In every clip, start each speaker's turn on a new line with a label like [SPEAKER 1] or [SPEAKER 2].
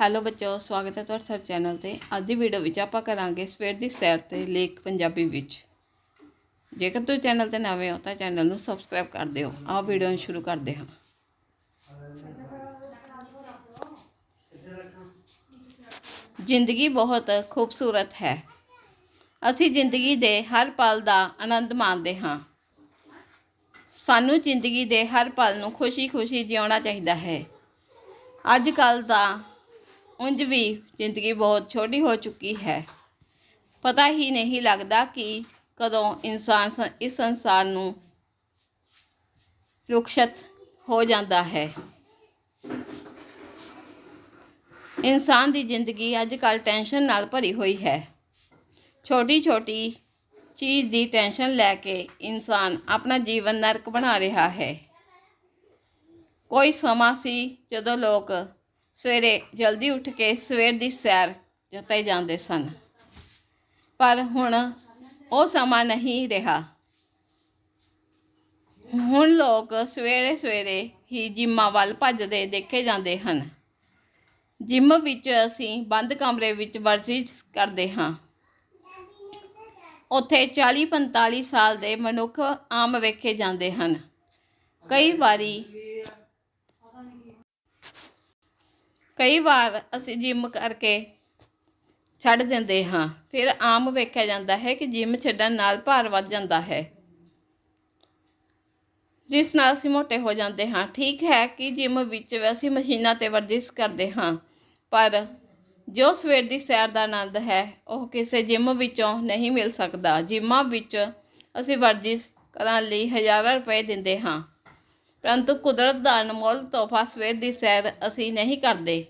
[SPEAKER 1] Hello ਬੱਚੋ ਸਵਾਗਤ ਹੈ ਤੁਹਾਡਾ ਸਾਡੇ ਚੈਨਲ ਤੇ। ਅੱਜ ਦੀ ਵੀਡੀਓ ਵਿੱਚ ਆਪਾਂ ਕਰਾਂਗੇ ਸਵੇਰ ਦੀ ਸੈਰ ਤੇ ਲੇਖ ਪੰਜਾਬੀ ਵਿੱਚ। ਜੇਕਰ ਤੁਸੀਂ ਚੈਨਲ ਤੇ ਨਵੇਂ ਹੋ ਤਾਂ ਚੈਨਲ ਨੂੰ ਸਬਸਕ੍ਰਾਈਬ ਕਰ ਦਿਓ। ਆਓ ਵੀਡੀਓ ਨੂੰ ਸ਼ੁਰੂ ਕਰਦੇ ਹਾਂ। ਜ਼ਿੰਦਗੀ ਬਹੁਤ ਖੂਬਸੂਰਤ ਹੈ। ਅਸੀਂ ਜ਼ਿੰਦਗੀ ਦੇ ਹਰ ਪਲ ਦਾ ਆਨੰਦ ਮਾਣਦੇ ਹਾਂ। ਸਾਨੂੰ ਜ਼ਿੰਦਗੀ ਦੇ ਹਰ ਪਲ ਨੂੰ ਖੁਸ਼ੀ-ਖੁਸ਼ੀ ਜਿਉਣਾ ਚਾਹੀਦਾ ਹੈ। ਅੱਜ ਕੱਲ ਦਾ ਉਂਝ ਵੀ ਜ਼ਿੰਦਗੀ ਬਹੁਤ ਛੋਟੀ ਹੋ ਚੁੱਕੀ ਹੈ। ਪਤਾ ਹੀ ਨਹੀਂ ਲੱਗਦਾ ਕਿ ਕਦੋਂ ਇਨਸਾਨ ਇਸ ਸੰਸਾਰ ਨੂੰ ਰੁਖਸ਼ਤ ਹੋ ਜਾਂਦਾ ਹੈ। ਇਨਸਾਨ ਦੀ ਜ਼ਿੰਦਗੀ ਅੱਜ ਕੱਲ ਟੈਨਸ਼ਨ ਨਾਲ ਭਰੀ ਹੋਈ ਹੈ। ਛੋਟੀ ਛੋਟੀ ਚੀਜ਼ ਦੀ ਟੈਨਸ਼ਨ ਲੈ ਕੇ ਇਨਸਾਨ ਆਪਣਾ ਜੀਵਨ ਨਰਕ ਬਣਾ ਰਿਹਾ ਹੈ। ਕੋਈ ਸਮਾਂ ਸੀ ਜਦੋਂ ਲੋਕ ਸਵੇਰੇ ਜਲਦੀ ਉੱਠ ਕੇ ਸਵੇਰ ਦੀ ਸੈਰ ਜਤੇ ਜਾਂਦੇ ਸਨ। ਪਰ ਹੁਣ ਉਹ ਸਮਾਂ ਨਹੀਂ ਰਿਹਾ। ਹੁਣ ਲੋਕ ਸਵੇਰੇ ਸਵੇਰੇ ਹੀ ਜਿੰਮਾਂ ਵੱਲ ਭੱਜਦੇ ਦੇਖੇ ਜਾਂਦੇ ਹਨ। ਜਿਮ ਵਿੱਚ ਅਸੀਂ ਬੰਦ ਕਮਰੇ ਵਿੱਚ ਵਰਜ਼ਿਸ਼ ਕਰਦੇ ਹਾਂ। ਉੱਥੇ 40 45 ਸਾਲ ਦੇ ਮਨੁੱਖ ਆਮ ਵੇਖੇ ਜਾਂਦੇ ਹਨ। ਕਈ ਵਾਰੀ ਕਈ ਵਾਰ ਅਸੀਂ ਜਿਮ ਕਰਕੇ ਛੱਡ ਦਿੰਦੇ ਹਾਂ, ਫਿਰ ਆਮ ਵੇਖਿਆ ਜਾਂਦਾ ਹੈ ਕਿ ਜਿਮ ਛੱਡਣ ਨਾਲ ਭਾਰ ਵੱਧ ਜਾਂਦਾ ਹੈ। ਜਿਸ ਨਾਲ ਅਸੀਂ ਮੋਟੇ ਹੋ ਜਾਂਦੇ ਹਾਂ। ਠੀਕ ਹੈ ਕਿ ਜਿਮ ਵਿੱਚ ਅਸੀਂ ਮਸ਼ੀਨਾਂ ਤੇ ਵਰਜ਼ਿਸ਼ ਕਰਦੇ ਹਾਂ, ਪਰ ਜੋ ਸਵੇਰ ਦੀ ਸੈਰ ਦਾ ਆਨੰਦ ਹੈ, ਉਹ ਕਿਸੇ ਜਿਮ ਵਿੱਚੋਂ ਨਹੀਂ ਮਿਲ ਸਕਦਾ। ਜਿਮਾਂ ਵਿੱਚ ਅਸੀਂ ਵਰਜ਼ਿਸ਼ ਕਰਨ ਲਈ ਹਜ਼ਾਰਾਂ ਰੁਪਏ ਦਿੰਦੇ ਹਾਂ। ਪਰੰਤੂ ਕੁਦਰਤ ਦਾ ਅਨਮੋਲ ਤੋਹਫਾ ਸਵੇਰ ਦੀ ਸੈਰ ਅਸੀਂ ਨਹੀਂ ਕਰਦੇ।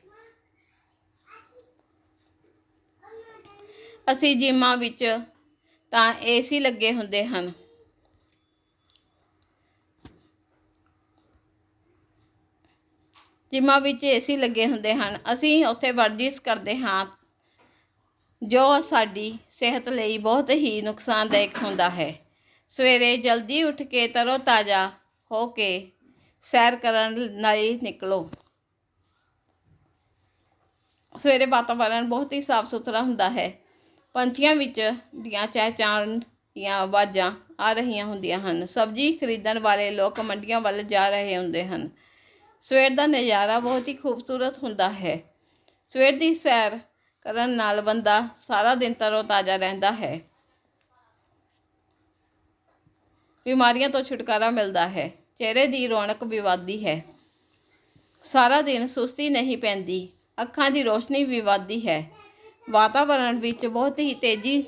[SPEAKER 1] ਅਸੀਂ ਜਿਮਾਂ ਵਿੱਚ ਤਾਂ ਏਸੀ ਲੱਗੇ ਹੁੰਦੇ ਹਨ। ਜਿਮਾਂ ਵਿੱਚ ਏਸੀ ਲੱਗੇ ਹੁੰਦੇ ਹਨ। ਅਸੀਂ ਉੱਥੇ ਵਰਜਿਸ਼ ਕਰਦੇ ਹਾਂ, ਜੋ ਸਾਡੀ ਸਿਹਤ ਲਈ ਬਹੁਤ ਹੀ ਨੁਕਸਾਨਦਾਇਕ ਹੁੰਦਾ ਹੈ। ਸਵੇਰੇ ਜਲਦੀ ਉੱਠ ਕੇ ਤਰੋ ਤਾਜ਼ਾ ਹੋ ਕੇ ਸੈਰ ਕਰਨ ਲਈ ਨਿਕਲੋ। ਸਵੇਰੇ ਵਾਤਾਵਰਣ ਬਹੁਤ ਹੀ ਸਾਫ਼ ਸੁਥਰਾ ਹੁੰਦਾ ਹੈ। ਪੰਛੀਆਂ ਵਿੱਚ ਦੀਆਂ ਚਹਿਚਹਾਣ ਦੀਆਂ ਆਵਾਜ਼ਾਂ ਆ ਰਹੀਆਂ ਹੁੰਦੀਆਂ ਹਨ। ਸਬਜ਼ੀ ਖਰੀਦਣ ਵਾਲੇ ਲੋਕ ਮੰਡੀਆਂ ਵੱਲ ਜਾ ਰਹੇ ਹੁੰਦੇ ਹਨ। ਸਵੇਰ ਦਾ ਨਜ਼ਾਰਾ ਬਹੁਤ ਹੀ ਖੂਬਸੂਰਤ ਹੁੰਦਾ ਹੈ। ਸਵੇਰ ਦੀ ਸੈਰ ਕਰਨ ਨਾਲ ਬੰਦਾ ਸਾਰਾ ਦਿਨ ਤਰੋ ਤਾਜ਼ਾ ਰਹਿੰਦਾ ਹੈ। ਬਿਮਾਰੀਆਂ ਤੋਂ ਛੁਟਕਾਰਾ ਮਿਲਦਾ ਹੈ। ਚਿਹਰੇ ਦੀ ਰੌਣਕ ਵੀ ਵੱਧਦੀ ਹੈ। ਸਾਰਾ ਦਿਨ ਸੁਸਤੀ ਨਹੀਂ ਪੈਂਦੀ, ਅੱਖਾਂ ਦੀ ਰੋਸ਼ਨੀ ਵੀ ਵੱਧਦੀ ਹੈ। ਵਾਤਾਵਰਣ ਵਿੱਚ ਬਹੁਤ ਹੀ ਤੇਜ਼ੀ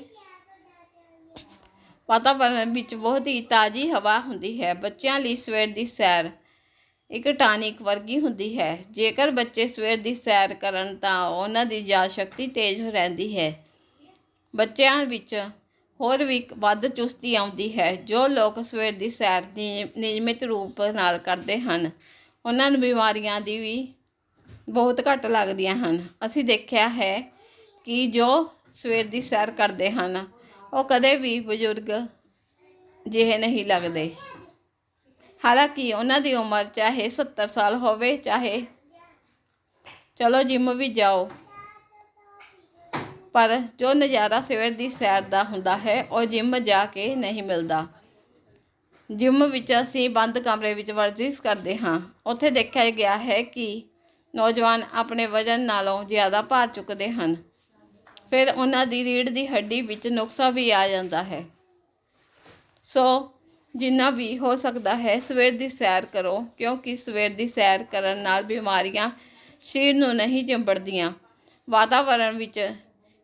[SPEAKER 1] ਵਾਤਾਵਰਣ ਵਿੱਚ ਬਹੁਤ ਹੀ ਤਾਜ਼ੀ ਹਵਾ ਹੁੰਦੀ ਹੈ। ਬੱਚਿਆਂ ਲਈ ਸਵੇਰ ਦੀ ਸੈਰ ਇੱਕ ਟਾਨਿਕ ਵਰਗੀ ਹੁੰਦੀ ਹੈ। ਜੇਕਰ ਬੱਚੇ ਸਵੇਰ ਦੀ ਸੈਰ ਕਰਨ ਤਾਂ ਉਹਨਾਂ ਦੀ ਯਾਦ ਸ਼ਕਤੀ ਤੇਜ਼ ਰਹਿੰਦੀ ਹੈ। ਬੱਚਿਆਂ ਵਿੱਚ ਹੋਰ ਵੀ ਵੱਧ ਚੁਸਤੀ ਆਉਂਦੀ ਹੈ, ਜੋ ਲੋਕ ਸਵੇਰ ਦੀ ਸੈਰ ਨਿਯ- ਨਿਯਮਿਤ ਰੂਪ ਨਾਲ ਕਰਦੇ ਹਨ। ਉਹਨਾਂ ਨੂੰ ਬਿਮਾਰੀਆਂ ਦੀ ਵੀ ਬਹੁਤ ਘੱਟ ਲੱਗਦੀਆਂ ਹਨ। ਅਸੀਂ ਦੇਖਿਆ ਹੈ ਕਿ ਜੋ ਸਵੇਰ ਦੀ ਸੈਰ ਕਰਦੇ ਹਨ, ਉਹ ਕਦੇ ਵੀ ਬਜ਼ੁਰਗ ਜਿਹੇ ਨਹੀਂ ਲੱਗਦੇ। ਹਾਲਾਂਕਿ ਉਹਨਾਂ ਦੀ ਉਮਰ ਚਾਹੇ 70 ਸਾਲ ਹੋਵੇ, ਚਾਹੇ ਚਲੋ ਜਿਮ ਵੀ ਜਾਓ ਪਰ ਜੋ ਨਜ਼ਾਰਾ ਸਵੇਰ ਦੀ ਸੈਰ ਦਾ ਹੁੰਦਾ ਹੈ, ਉਹ ਜਿਮ ਜਾ ਕੇ ਨਹੀਂ ਮਿਲਦਾ। ਜਿਮ ਵਿੱਚ ਅਸੀਂ ਬੰਦ ਕਮਰੇ ਵਿੱਚ ਵਰਜ਼ਿਸ਼ ਕਰਦੇ ਹਾਂ। ਉੱਥੇ ਦੇਖਿਆ ਗਿਆ ਹੈ ਕਿ ਨੌਜਵਾਨ ਆਪਣੇ ਵਜ਼ਨ ਨਾਲੋਂ ਜ਼ਿਆਦਾ ਭਾਰ ਚੁੱਕਦੇ ਹਨ। ਫਿਰ ਉਹਨਾਂ ਦੀ ਰੀੜ੍ਹ ਦੀ ਹੱਡੀ ਵਿੱਚ ਨੁਕਸਾ ਵੀ ਆ ਜਾਂਦਾ ਹੈ। ਸੋ ਜਿੰਨਾ ਵੀ ਹੋ ਸਕਦਾ ਹੈ, ਸਵੇਰ ਦੀ ਸੈਰ ਕਰੋ, ਕਿਉਂਕਿ ਸਵੇਰ ਦੀ ਸੈਰ ਕਰਨ ਨਾਲ ਬਿਮਾਰੀਆਂ ਸਰੀਰ ਨੂੰ ਨਹੀਂ ਚਿੰਬੜਦੀਆਂ। ਵਾਤਾਵਰਣ ਵਿੱਚ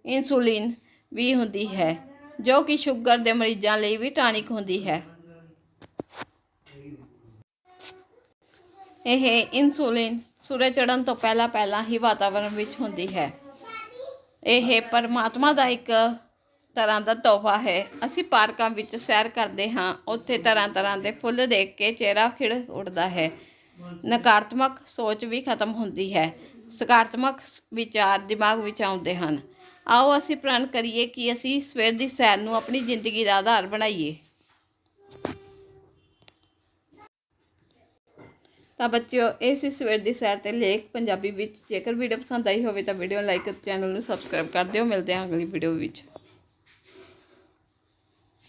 [SPEAKER 1] ਇਨਸੂਲਿਨ ਵੀ ਹੁੰਦੀ ਹੈ, ਜੋ ਕਿ ਸ਼ੂਗਰ ਦੇ ਮਰੀਜ਼ਾਂ ਲਈ ਵੀ ਟਾਨਿਕ ਹੁੰਦੀ ਹੈ। ਇਹ ਇਨਸੂਲਿਨ ਸੂਰਜ ਚੜ੍ਹਨ ਤੋਂ ਪਹਿਲਾਂ ਪਹਿਲਾਂ ਹੀ ਵਾਤਾਵਰਣ ਵਿੱਚ ਹੁੰਦੀ ਹੈ। ਇਹ ਪਰਮਾਤਮਾ ਦਾ ਇੱਕ ਤਰ੍ਹਾਂ ਦਾ ਤੋਹਫਾ ਹੈ। ਅਸੀਂ ਪਾਰਕਾਂ ਵਿੱਚ ਸੈਰ ਕਰਦੇ ਹਾਂ, ਉੱਥੇ ਤਰ੍ਹਾਂ ਤਰ੍ਹਾਂ ਦੇ ਫੁੱਲ ਦੇਖ ਕੇ ਚਿਹਰਾ ਖਿੜ ਉੱਠਦਾ ਹੈ। ਨਕਾਰਾਤਮਕ ਸੋਚ ਵੀ ਖਤਮ ਹੁੰਦੀ ਹੈ। ਸਕਾਰਾਤਮਕ ਵਿਚਾਰ ਦਿਮਾਗ ਵਿੱਚ ਆਉਂਦੇ ਹਨ। ਆਓ ਅਸੀਂ ਪ੍ਰਣ ਕਰੀਏ ਕਿ ਅਸੀਂ ਸਵੇਰ ਦੀ ਸੈਰ ਨੂੰ ਆਪਣੀ ਜ਼ਿੰਦਗੀ ਦਾ ਆਧਾਰ ਬਣਾਈਏ। ਤਾਂ ਬੱਚਿਓ, ਇਹ ਸੀ ਸਵੇਰ ਦੀ ਸੈਰ ਤੇ ਲੇਖ। ਪੰਜਾਬੀ ਵਿੱਚ ਜੇਕਰ ਵੀਡੀਓ ਪਸੰਦ ਆਈ ਹੋਵੇ ਤਾਂ ਵੀਡੀਓ ਲਾਈਕ ਚੈਨਲ ਨੂੰ ਸਬਸਕ੍ਰਾਈਬ ਕਰ ਦਿਓ। ਮਿਲਦੇ ਹਾਂ ਅਗਲੀ ਵੀਡੀਓ ਵਿੱਚ।